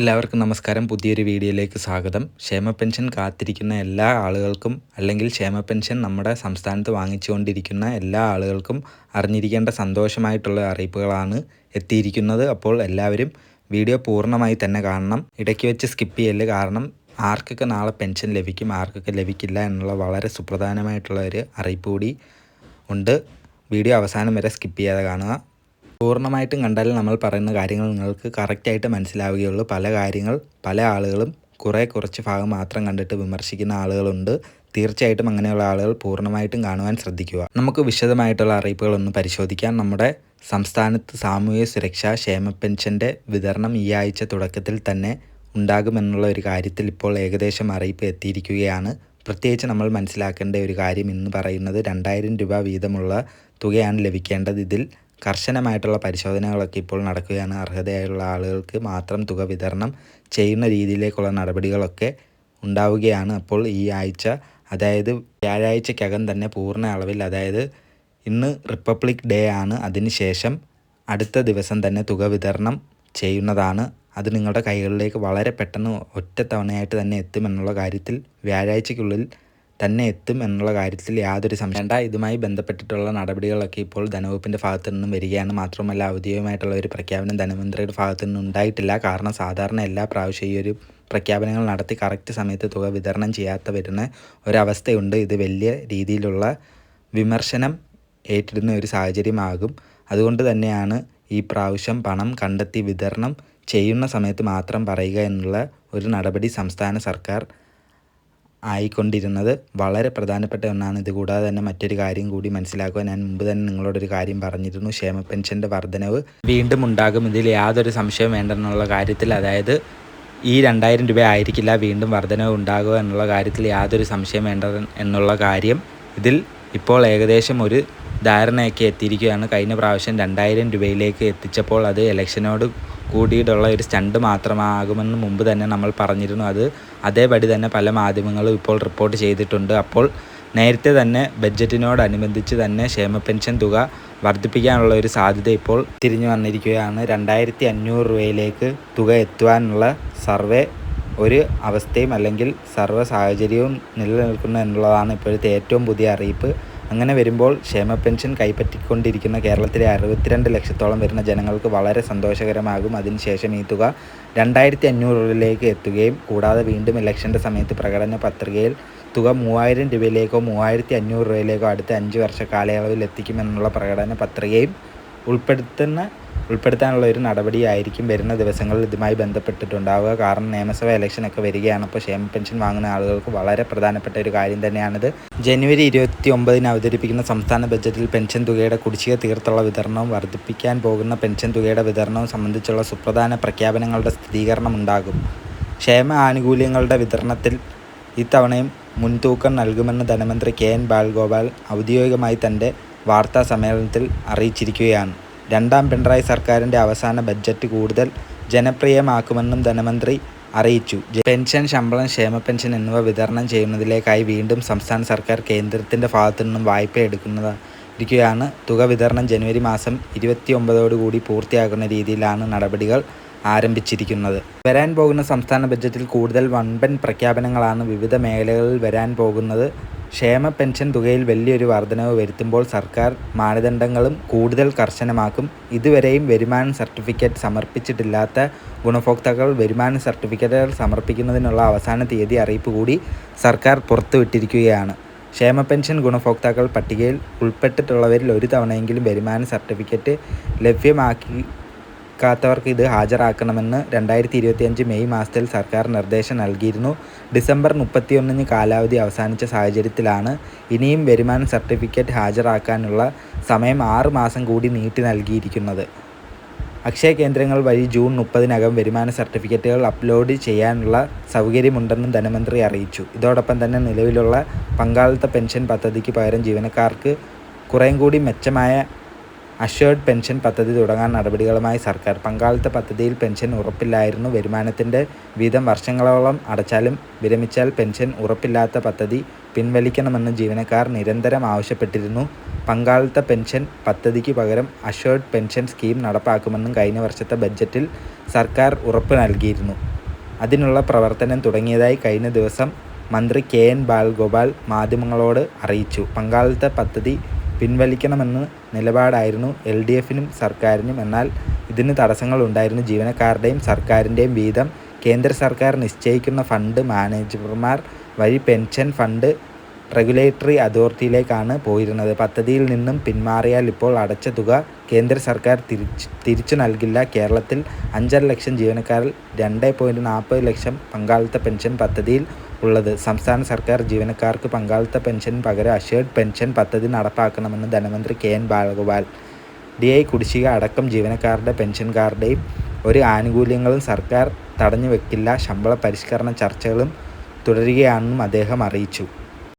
എല്ലാവർക്കും നമസ്കാരം. പുതിയൊരു വീഡിയോയിലേക്ക് സ്വാഗതം. ക്ഷേമ പെൻഷൻ കാത്തിരിക്കുന്ന എല്ലാ ആളുകൾക്കും അല്ലെങ്കിൽ ക്ഷേമ പെൻഷൻ നമ്മുടെ സംസ്ഥാനത്ത് വാങ്ങിച്ചുകൊണ്ടിരിക്കുന്ന എല്ലാ ആളുകൾക്കും അറിഞ്ഞിരിക്കേണ്ട സന്തോഷമായിട്ടുള്ള അറിയിപ്പുകളാണ് എത്തിയിരിക്കുന്നത്. അപ്പോൾ എല്ലാവരും വീഡിയോ പൂർണമായി തന്നെ കാണണം. ഇടയ്ക്ക് വെച്ച് സ്കിപ്പ് ചെയ്യൽ കാരണം ആർക്കൊക്കെ നാളെ പെൻഷൻ ലഭിക്കും ആർക്കൊക്കെ ലഭിക്കില്ല എന്നുള്ള വളരെ സുപ്രധാനമായിട്ടുള്ള ഒരു അറിയിപ്പ് കൂടി ഉണ്ട്. വീഡിയോ അവസാനം വരെ സ്കിപ്പ് ചെയ്യാതെ കാണുക. പൂർണമായിട്ടും കണ്ടാൽ നമ്മൾ പറയുന്ന കാര്യങ്ങൾ നിങ്ങൾക്ക് കറക്റ്റായിട്ട് മനസ്സിലാവുകയുള്ളൂ. പല കാര്യങ്ങൾ പല ആളുകളും കുറേ കുറച്ച് ഭാഗം മാത്രം കണ്ടിട്ട് വിമർശിക്കുന്ന ആളുകളുണ്ട്. തീർച്ചയായിട്ടും അങ്ങനെയുള്ള ആളുകൾ പൂർണമായിട്ടും കാണുവാൻ ശ്രദ്ധിക്കുക. നമുക്ക് വിശദമായിട്ടുള്ള അറിയിപ്പുകളൊന്ന് പരിശോധിക്കാം. നമ്മുടെ സംസ്ഥാനത്ത് സാമൂഹ്യ സുരക്ഷാ ക്ഷേമ പെൻഷന്റെ വിതരണം ഈ ആഴ്ച തുടക്കത്തിൽ തന്നെ ഉണ്ടാകുമെന്നുള്ള ഒരു കാര്യത്തിൽ ഇപ്പോൾ ഏകദേശം അറിയിപ്പ് എത്തിയിരിക്കുകയാണ്. പ്രത്യേകിച്ച് നമ്മൾ മനസ്സിലാക്കേണ്ട ഒരു കാര്യം എന്ന് പറയുന്നത് രണ്ടായിരം രൂപ വീതമുള്ള തുകയാണ് ലഭിക്കേണ്ടത്. ഇതിൽ കർശനമായിട്ടുള്ള പരിശോധനകളൊക്കെ ഇപ്പോൾ നടക്കുകയാണ്. അർഹതയായുള്ള ആളുകൾക്ക് മാത്രം തുക വിതരണം ചെയ്യുന്ന രീതിയിലേക്കുള്ള നടപടികളൊക്കെ ഉണ്ടാവുകയാണ്. അപ്പോൾ ഈ ആഴ്ച അതായത് വ്യാഴാഴ്ചക്കകം തന്നെ പൂർണ അളവിൽ അതായത് ഇന്ന് റിപ്പബ്ലിക് ഡേ ആണ്. അതിനുശേഷം അടുത്ത ദിവസം തന്നെ തുക വിതരണം ചെയ്യുന്നതാണ്. അത് നിങ്ങളുടെ കൈകളിലേക്ക് വളരെ പെട്ടെന്ന് ഒറ്റത്തവണയായിട്ട് തന്നെ എത്തുമെന്നുള്ള കാര്യത്തിൽ വ്യാഴാഴ്ചയ്ക്കുള്ളിൽ തന്നെ എത്തും എന്നുള്ള കാര്യത്തിൽ യാതൊരു സംശയം വേണ്ട. ഇതുമായി ബന്ധപ്പെട്ടിട്ടുള്ള നടപടികളൊക്കെ ഇപ്പോൾ ധനവകുപ്പിന്റെ ഭാഗത്തു നിന്നും വരികയാണ് മാത്രമല്ല ഔദ്യോഗികമായിട്ടുള്ള ഒരു പ്രഖ്യാപനം ധനമന്ത്രിയുടെ ഭാഗത്തു നിന്നും ഉണ്ടായിട്ടില്ല. കാരണം സാധാരണ എല്ലാ പ്രാവശ്യവും ഈ ഒരു പ്രഖ്യാപനങ്ങൾ നടത്തി കറക്റ്റ് സമയത്ത് തുക വിതരണം ചെയ്യാത്ത വരുന്ന ഒരവസ്ഥയുണ്ട്. ഇത് വലിയ രീതിയിലുള്ള വിമർശനം ഏറ്റിടുന്ന ഒരു സാഹചര്യമാകും. അതുകൊണ്ട് തന്നെയാണ് ഈ പ്രാവശ്യം പണം കണ്ടെത്തി വിതരണം ചെയ്യുന്ന സമയത്ത് മാത്രം പറയുക എന്നുള്ള ഒരു നടപടി സംസ്ഥാന സർക്കാർ ആയിക്കൊണ്ടിരുന്നത്. വളരെ പ്രധാനപ്പെട്ട ഒന്നാണ്. ഇത് കൂടാതെ തന്നെ മറ്റൊരു കാര്യം കൂടി മനസ്സിലാക്കുക. ഞാൻ മുമ്പ് തന്നെ നിങ്ങളോടൊരു കാര്യം പറഞ്ഞിരുന്നു. ക്ഷേമ പെൻഷന്റെ വർധനവ് വീണ്ടും ഉണ്ടാകും. ഇതിൽ യാതൊരു സംശയം വേണ്ടെന്നുള്ള കാര്യത്തിൽ അതായത് ഈ രണ്ടായിരം രൂപ ആയിരിക്കില്ല വീണ്ടും വർധനവ് ഉണ്ടാകുക എന്നുള്ള കാര്യത്തിൽ യാതൊരു സംശയം വേണ്ട എന്നുള്ള കാര്യം ഇതിൽ ഇപ്പോൾ ഏകദേശം ഒരു ധാരണയൊക്കെ എത്തിയിരിക്കുകയാണ്. കഴിഞ്ഞ പ്രാവശ്യം രണ്ടായിരം രൂപയിലേക്ക് എത്തിച്ചപ്പോൾ അത് ഇലക്ഷനോട് കൂടിയിട്ടുള്ള ഒരു സ്റ്റണ്ട് മാത്രമാകുമെന്ന് മുമ്പ് തന്നെ നമ്മൾ പറഞ്ഞിരുന്നു. അത് അതേപടി തന്നെ പല മാധ്യമങ്ങളും ഇപ്പോൾ റിപ്പോർട്ട് ചെയ്തിട്ടുണ്ട്. അപ്പോൾ നേരത്തെ തന്നെ ബഡ്ജറ്റിനോടനുബന്ധിച്ച് തന്നെ ക്ഷേമ പെൻഷൻ തുക വർദ്ധിപ്പിക്കാനുള്ള ഒരു സാധ്യത ഇപ്പോൾ തിരിഞ്ഞു വന്നിരിക്കുകയാണ്. രണ്ടായിരത്തി അഞ്ഞൂറ് രൂപയിലേക്ക് തുക എത്തുവാനുള്ള സർവേ ഒരു അവസ്ഥയും അല്ലെങ്കിൽ സർവ സാഹചര്യവും നിലനിൽക്കുന്നു എന്നുള്ളതാണ് ഇപ്പോഴത്തെ ഏറ്റവും പുതിയ അറിയിപ്പ്. അങ്ങനെ വരുമ്പോൾ ക്ഷേമ പെൻഷൻ കൈപ്പറ്റിക്കൊണ്ടിരിക്കുന്ന കേരളത്തിലെ അറുപത്തിരണ്ട് ലക്ഷത്തോളം വരുന്ന ജനങ്ങൾക്ക് വളരെ സന്തോഷകരമാകും. അതിനുശേഷം ഈ തുക രണ്ടായിരത്തി അഞ്ഞൂറിലേക്ക് എത്തുകയും കൂടാതെ വീണ്ടും ഇലക്ഷന്റെ സമയത്ത് പ്രകടന പത്രികയിൽ തുക മൂവായിരം രൂപയിലേക്കോ മൂവായിരത്തി അഞ്ഞൂറ് രൂപയിലേക്കോ അടുത്ത അഞ്ച് വർഷ കാലയളവിൽ എത്തിക്കുമെന്നുള്ള പ്രകടന പത്രികയും ഉൾപ്പെടുത്തുന്ന ഉൾപ്പെടുത്താനുള്ള ഒരു നടപടിയായിരിക്കും വരുന്ന ദിവസങ്ങളിൽ ഇതുമായി ബന്ധപ്പെട്ടിട്ടുണ്ടാവുക. കാരണം നിയമസഭ ഇലക്ഷനൊക്കെ വരികയാണ്. അപ്പോൾ ക്ഷേമ പെൻഷൻ വാങ്ങുന്ന ആളുകൾക്ക് വളരെ പ്രധാനപ്പെട്ട ഒരു കാര്യം തന്നെയാണിത്. ജനുവരി ഇരുപത്തി ഒമ്പതിന് അവതരിപ്പിക്കുന്ന സംസ്ഥാന ബജറ്റിൽ പെൻഷൻ തുകയുടെ കുടിശ്ശിക തീർത്തുള്ള വിതരണവും വർദ്ധിപ്പിക്കാൻ പോകുന്ന പെൻഷൻ തുകയുടെ വിതരണവും സംബന്ധിച്ചുള്ള സുപ്രധാന പ്രഖ്യാപനങ്ങളുടെ സ്ഥിരീകരണം ഉണ്ടാകും. ക്ഷേമ ആനുകൂല്യങ്ങളുടെ വിതരണത്തിൽ ഇത്തവണയും മുൻതൂക്കം നൽകുമെന്ന് ധനമന്ത്രി കെ എൻ ബാലഗോപാൽ ഔദ്യോഗികമായി തന്റെ വാർത്താ സമ്മേളനത്തിൽ അറിയിച്ചിരിക്കുകയാണ്. രണ്ടാം പിണറായി സർക്കാരിന്റെ അവസാന ബഡ്ജറ്റ് കൂടുതൽ ജനപ്രിയമാക്കുമെന്നും ധനമന്ത്രി അറിയിച്ചു. പെൻഷൻ ശമ്പളം ക്ഷേമ പെൻഷൻ എന്നിവ വിതരണം ചെയ്യുന്നതിലേക്കായി വീണ്ടും സംസ്ഥാന സർക്കാർ കേന്ദ്രത്തിന്റെ ഭാഗത്തു നിന്നും വായ്പ എടുക്കുന്നത് ഇരിക്കുകയാണ് തുക വിതരണം ജനുവരി മാസം ഇരുപത്തി ഒമ്പതോടുകൂടി പൂർത്തിയാക്കുന്ന രീതിയിലാണ് നടപടികൾ ആരംഭിച്ചിരിക്കുന്നത്. വരാൻ പോകുന്ന സംസ്ഥാന ബജറ്റിൽ കൂടുതൽ വൻപൻ പ്രഖ്യാപനങ്ങളാണ് വിവിധ മേഖലകളിൽ വരാൻ പോകുന്നത്. ക്ഷേമ പെൻഷൻ തുകയിൽ വലിയൊരു വർധനവ് വരുത്തുമ്പോൾ സർക്കാർ മാനദണ്ഡങ്ങളും കൂടുതൽ കർശനമാക്കും. ഇതുവരെയും വരുമാന സർട്ടിഫിക്കറ്റ് സമർപ്പിച്ചിട്ടില്ലാത്ത ഗുണഭോക്താക്കൾ വരുമാന സർട്ടിഫിക്കറ്റുകൾ സമർപ്പിക്കുന്നതിനുള്ള അവസാന തീയതി അറിയിപ്പ് കൂടി സർക്കാർ പുറത്തുവിട്ടിരിക്കുകയാണ്. ക്ഷേമ പെൻഷൻ ഗുണഭോക്താക്കൾ പട്ടികയിൽ ഉൾപ്പെട്ടിട്ടുള്ളവരിൽ ഒരു തവണയെങ്കിലും വരുമാന സർട്ടിഫിക്കറ്റ് ലഭ്യമാക്കി ക്കാത്തവർക്ക് ഇത് ഹാജരാക്കണമെന്ന് രണ്ടായിരത്തി ഇരുപത്തിയഞ്ച് മെയ് മാസത്തിൽ സർക്കാർ നിർദ്ദേശം നൽകിയിരുന്നു. ഡിസംബർ മുപ്പത്തിയൊന്നിന് കാലാവധി അവസാനിച്ച സാഹചര്യത്തിലാണ് ഇനിയും വരുമാന സർട്ടിഫിക്കറ്റ് ഹാജരാക്കാനുള്ള സമയം ആറ് മാസം കൂടി നീട്ടി നൽകിയിരിക്കുന്നത്. അക്ഷയ കേന്ദ്രങ്ങൾ വഴി ജൂൺ മുപ്പതിനകം വരുമാന സർട്ടിഫിക്കറ്റുകൾ അപ്ലോഡ് ചെയ്യാനുള്ള സൗകര്യമുണ്ടെന്നും ധനമന്ത്രി അറിയിച്ചു. ഇതോടൊപ്പം തന്നെ നിലവിലുള്ള പങ്കാളിത്ത പെൻഷൻ പദ്ധതിക്ക് പകരം ജീവനക്കാർക്ക് കുറേം കൂടി മെച്ചമായ അഷ്വേർഡ് പെൻഷൻ പദ്ധതി തുടങ്ങാൻ നടപടികളുമായി സർക്കാർ പങ്കാളിത്ത പദ്ധതിയിൽ പെൻഷൻ ഉറപ്പില്ലായിരുന്നു. വരുമാനത്തിന്റെ വീതം വർഷങ്ങളോളം അടച്ചാലും വിരമിച്ചാൽ പെൻഷൻ ഉറപ്പില്ലാത്ത പദ്ധതി പിൻവലിക്കണമെന്ന് ജീവനക്കാർ നിരന്തരം ആവശ്യപ്പെട്ടിരുന്നു. പങ്കാളിത്ത പെൻഷൻ പദ്ധതിക്ക് പകരം അഷേർഡ് പെൻഷൻ സ്കീം നടപ്പാക്കുമെന്നും കഴിഞ്ഞ വർഷത്തെ ബഡ്ജറ്റിൽ സർക്കാർ ഉറപ്പ് നൽകിയിരുന്നു. അതിനുള്ള പ്രവർത്തനം തുടങ്ങിയതായി കഴിഞ്ഞ ദിവസം മന്ത്രി കെ എൻ ബാലഗോപാൽ മാധ്യമങ്ങളോട് അറിയിച്ചു. പങ്കാളിത്ത പദ്ധതി പിൻവലിക്കണമെന്ന നിലപാടായിരുന്നു എൽ ഡി എഫിനും സർക്കാരിനും. എന്നാൽ ഇതിന് തടസ്സങ്ങളുണ്ടായിരുന്നു. ജീവനക്കാരുടെയും സർക്കാരിന്റെയും വീതം കേന്ദ്ര സർക്കാർ നിശ്ചയിക്കുന്ന ഫണ്ട് മാനേജർമാർ വഴി പെൻഷൻ ഫണ്ട് റെഗുലേറ്ററി അതോറിറ്റിയിലേക്കാണ് പോയിരുന്നത്. പദ്ധതിയിൽ നിന്നും പിന്മാറിയാൽ ഇപ്പോൾ അടച്ച തുക കേന്ദ്ര സർക്കാർ തിരിച്ച് തിരിച്ചു നൽകില്ല. കേരളത്തിൽ അഞ്ചര ലക്ഷം ജീവനക്കാരിൽ രണ്ട് പോയിന്റ് നാൽപ്പത് ലക്ഷം പങ്കാളിത്ത പെൻഷൻ പദ്ധതിയിൽ ഉള്ളത്. സംസ്ഥാന സർക്കാർ ജീവനക്കാർക്ക് പങ്കാളിത്ത പെൻഷന് പകരം അഷേർഡ് പെൻഷൻ പദ്ധതി നടപ്പാക്കണമെന്ന് ധനമന്ത്രി K N Balagopal. D I കുടിശ്ശിക അടക്കം ജീവനക്കാരുടെ പെൻഷൻകാരുടെയും ഒരു ആനുകൂല്യങ്ങളും സർക്കാർ തടഞ്ഞു വെക്കില്ല ശമ്പള പരിഷ്കരണ ചർച്ചകളും തുടരുകയാണെന്നും അദ്ദേഹം അറിയിച്ചു.